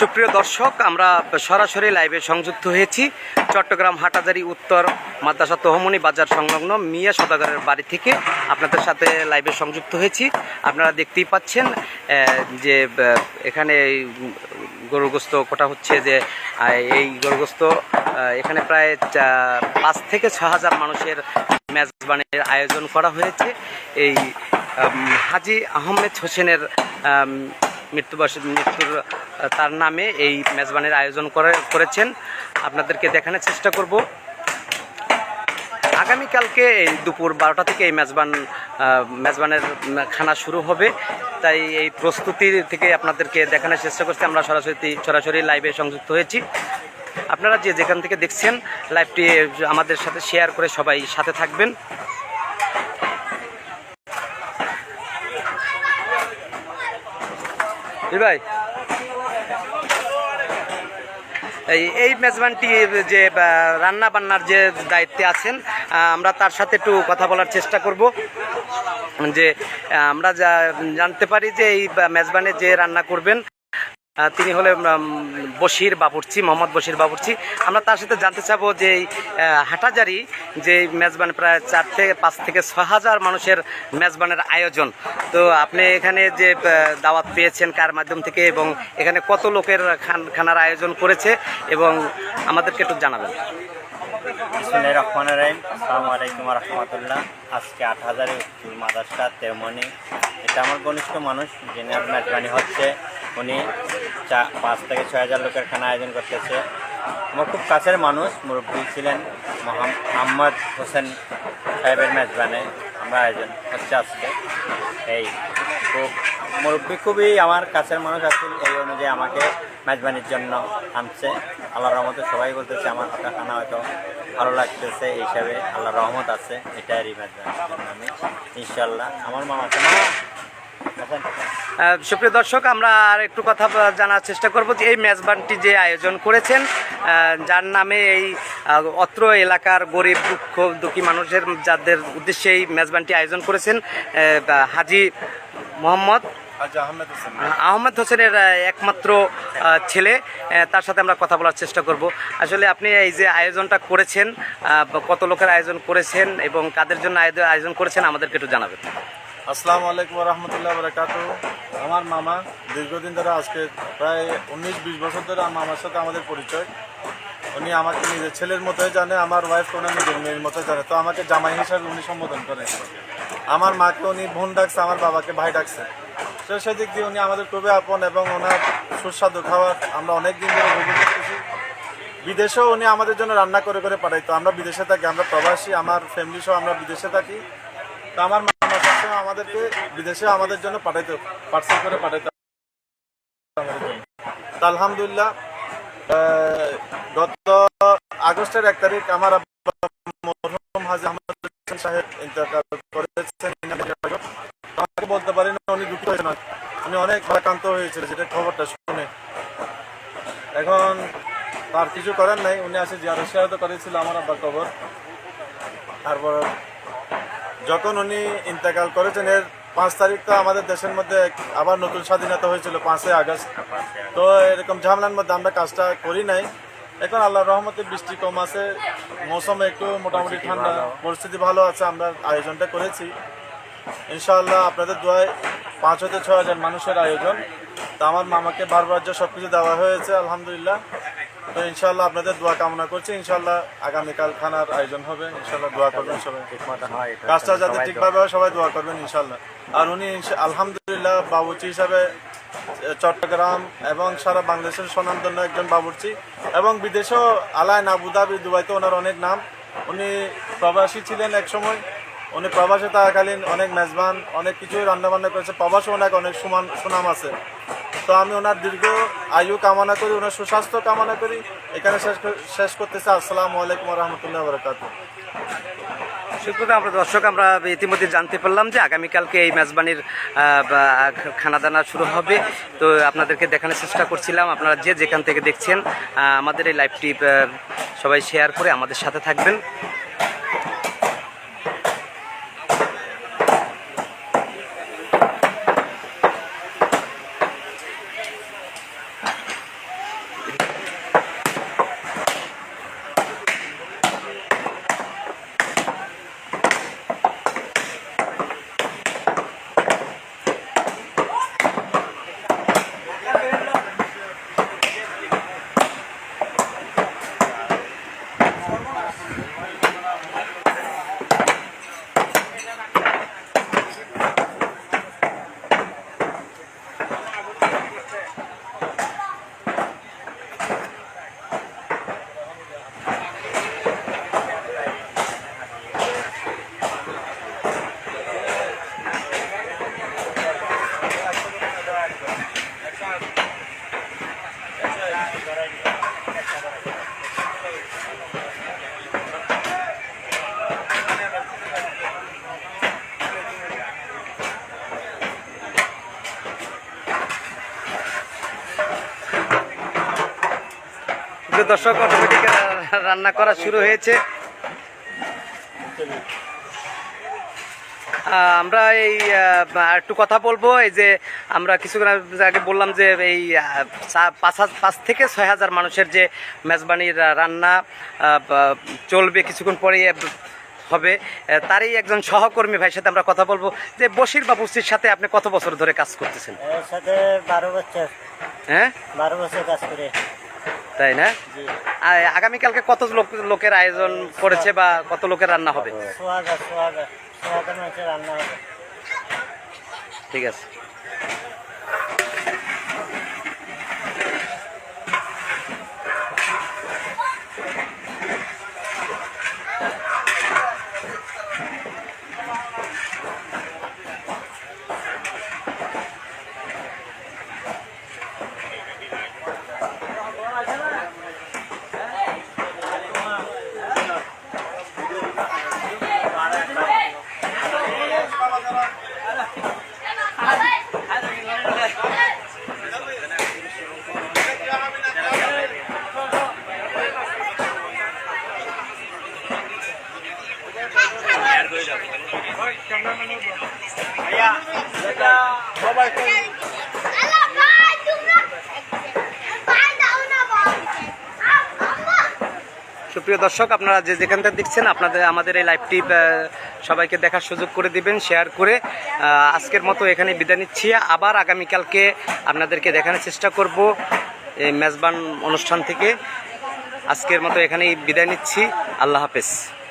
সুপ্রিয় দর্শক, আমরা সরাসরি লাইভে সংযুক্ত হয়েছি। চট্টগ্রাম হাটাজারি উত্তর মাদ্রাসা তহমনি বাজার সংলগ্ন মিয়া সদাগরের বাড়ি থেকে আপনাদের সাথে লাইভে সংযুক্ত হয়েছি। আপনারা দেখতেই পাচ্ছেন যে এখানে গরুগ্রস্ত কোটা হচ্ছে যে এই গরুগ্রস্ত এখানে প্রায় পাঁচ থেকে ছ হাজার মানুষের মেজবানের আয়োজন করা হয়েছে। এই হাজি আহমেদ হোসেনের মৃত্যুবার্ষিক মৃত্যুর তার নামে এই মেজবানের আয়োজন করে, করেছেন। আপনাদেরকে দেখানোর চেষ্টা করব। আগামীকালকে এই দুপুর বারোটা থেকে এই মেজবান মেজবানের খানা শুরু হবে। তাই এই প্রস্তুতি থেকে আপনাদেরকে দেখানোর চেষ্টা করছি। আমরা সরাসরি সরাসরি লাইভে সংযুক্ত হয়েছি। আপনারা যে যেখান থেকে দেখছেন, লাইভটি আমাদের সাথে শেয়ার করে সবাই সাথে থাকবেন। ভাই এই মেজবানটি যে রান্না বান্নার যে দায়িত্বে আছেন আমরা তার সাথে একটু কথা বলার চেষ্টা করব। যে আমরা জানতে পারি যে এই মেজবানে যে রান্না করবেন। তিনি উম, বশির বাবুর্চি মোহাম্মদ বশির বাবুর্চি। আমরা তার সাথে জানতে চাবো যে হাটাজারি যে মেজবান প্রায় চার থেকে পাঁচ থেকে ছ হাজার মানুষের মেজবানের আয়োজন। তো আপনি এখানে যে দাওয়াত পেয়েছেন কার মাধ্যম থেকে এবং এখানে কত লোকের খান- খানার আয়োজন করেছে এবং আমাদেরকে একটু জানাবেন। আজকে আট হাজারে উত্তর তেমনি এটা আমার ঘনিষ্ঠ মানুষ যিনার মেজবানি হচ্ছে। উনি চা পাঁচ থেকে ছয় হাজার লোকের খানা আয়োজন করতেছে। আমার খুব কাছের মানুষ, মুরব্বী ছিলেন মোহাম্মদ হোসেন সাহেবের মেজবানে আমরা আয়োজন হচ্ছে আজকে। এই খুব মুরব্বী খুবই আমার কাছের মানুষ আছে এই অনুযায়ী আমাকে মেজবানির জন্য আনছে। আল্লাহ রহমতে সবাই বলতেছে, আমার কথা খানা হয়তো ভালো লাগতেছে। এই হিসাবে আল্লাহ রহমত আছে, এটাই মেজবানির আমি ইনশাল্লাহ আমার মামা মামা আছেন? সুপ্রিয় দর্শক আমরা আর একটু কথা জানার চেষ্টা করব যে এই মেজবানটি যে আয়োজন করেছেন যার নামে এই অত্র এলাকার গরিব দুঃখ দুঃখী মানুষের যাদের উদ্দেশ্যে এই মেজবানটি আয়োজন করেছেন হাজি মোহাম্মদ আহমেদ হোসেনের একমাত্র ছেলে তার সাথে আমরা কথা বলার চেষ্টা করব। আসলে আপনি এই যে আয়োজনটা করেছেন কত লোকের আয়োজন করেছেন এবং কাদের জন্য আয়োজন করেছেন আমাদেরকে একটু জানাবেন। আসসালামু আলাইকুম রহমতুল্লাহ বরকাত আমার মামা, দীর্ঘদিন ধরে আজকে প্রায় উনিশ বিশ বছর ধরে মামার সাথে আমাদের পরিচয়। উনি আমাকে নিজের ছেলের মতোই জানে, আমার ওয়াইফ ওনার নিজের মেয়ের মতোই জানে। তো আমাকে জামাই হিসাবে উনি সম্বোধন করে আমার মাকে উনি বোন ডাকছে, আমার বাবাকে ভাই ডাকছে। তো সেদিক দিয়ে উনি আমাদের খুবই আপন এবং ওনার সুস্বাদু খাবার আমরা অনেক দিন ধরে উপভোগ বিদেশেও উনি আমাদের জন্য রান্না করে করে পাঠাইতো। আমরা বিদেশে থাকি, আমরা প্রবাসী, আমার ফ্যামিলি সহ আমরা বিদেশে থাকি। তো আমার সবসময় আমাদেরকে বিদেশে আমাদের জন্য পাঠাইতো পার্সেল করে পাঠাইতো আলহামদুলিল্লাহ গত আগস্টের এক তারিখ আমার মরহুম হাজি সাহেব ইন্তেকাল করেছেন। আমাকে বলতে পারি না, উনি দুঃখিত হয়েছে না উনি অনেক ভারাক্রান্ত হয়েছিল, যেটা খবরটা শুনে। এখন তার কিছু করার নাই, উনি আসে জিয়ারত করেছিল আমার আব্বার খবর তারপর যখন উনি ইন্তেকাল করেছেন, এর পাঁচ তারিখ তো আমাদের দেশের মধ্যে আবার নতুন স্বাধীনতা হয়েছিল, পাঁচই আগস্ট। তো এরকম ঝামেলার মধ্যে আমরা কাজটা করি নাই। এখন আল্লাহর রহমতে বৃষ্টি কম আছে, মৌসুমে একটু মোটামুটি ঠান্ডা, পরিস্থিতি ভালো আছে, আমরা আয়োজনটা করেছি। ইনশাআল্লাহ আপনাদের দোয়ায় পাঁচ হতে ছয় হাজার মানুষের আয়োজন। তা আমার মামাকে বারবার যে সব কিছু দেওয়া হয়েছে, আলহামদুলিল্লাহ। তো ইনশাআল্লাহ আপনাদের দোয়া কামনা করছি। ইনশাআল্লাহ আগামীকাল খানার আয়োজন হবে। ইনশাআল্লাহ দোয়া করবেন সবাই। হয়, কাজটা যাতে ঠিকভাবে হয় সবাই দোয়া করবেন ইনশাআল্লাহ। আর উনি আলহামদুলিল্লাহ বাবুচি হিসাবে চট্টগ্রাম এবং সারা বাংলাদেশের স্বনামধন্য একজন বাবুর্চি এবং বিদেশেও আলাইন আবুধাবি দুবাইতে ওনার অনেক নাম। উনি প্রবাসী ছিলেন এক সময়। উনি প্রবাসে থাকাকালীন অনেক মেজবান অনেক কিছুই রান্নাবান্না করেছে। প্রবাসে ওনাকে অনেক সুমান সুনাম আছে। তো আমি ওনার দীর্ঘ আয়ু কামনা করি ওনার সুস্বাস্থ্য কামনা করি। এখানে শেষ শেষ করতেছে। আসসালামু আলাইকুম রহমতুল্লাহ বরকাত সুপ্রিয় আমরা দর্শক আমরা ইতিমধ্যে জানতে পারলাম যে আগামীকালকে এই মেজবানির আহ, বা, খানা দানা শুরু হবে। তো আপনাদেরকে দেখানোর চেষ্টা করছিলাম। আপনারা যে যেখান থেকে দেখছেন আমাদের এই লাইভটি সবাই শেয়ার করে আমাদের সাথে থাকবেন। সুপ্রিয় দর্শক অটোমেটিক রান্না করা শুরু হয়েছে। আমরা এই একটু কথা বলব এই যে আমরা কিছুক্ষণ আগে বললাম যে এই পাঁচ পাঁচ থেকে ছয় হাজার মানুষের যে মেজবানির রান্না চলবে কিছুক্ষণ পরে হবে। তারই একজন সহকর্মী ভাইয়ের সাথে আমরা কথা বলব যে বশির বাবুসির সাথে আপনি কত বছর ধরে কাজ করতেছেন? সাথে বারো বছর। হ্যাঁ? বারো বছর কাজ করে। তাই না? আর আগামীকালকে কত লোক লোকের আয়োজন করেছে বা কত লোকের রান্না হবে। ঠিক আছে। সুপ্রিয় দর্শক, আপনারা যে যেখান থেকে দেখছেন, আপনাদের, আমাদের এই লাইভটি সবাইকে দেখার সুযোগ করে দিবেন শেয়ার করে। আজকের মতো এখানে বিদায় নিচ্ছি। আবার আগামীকালকে আপনাদেরকে দেখানোর চেষ্টা করব এই মেজবান অনুষ্ঠান থেকে। আজকের মতো এখানেই বিদায় নিচ্ছি। আল্লাহ হাফেজ।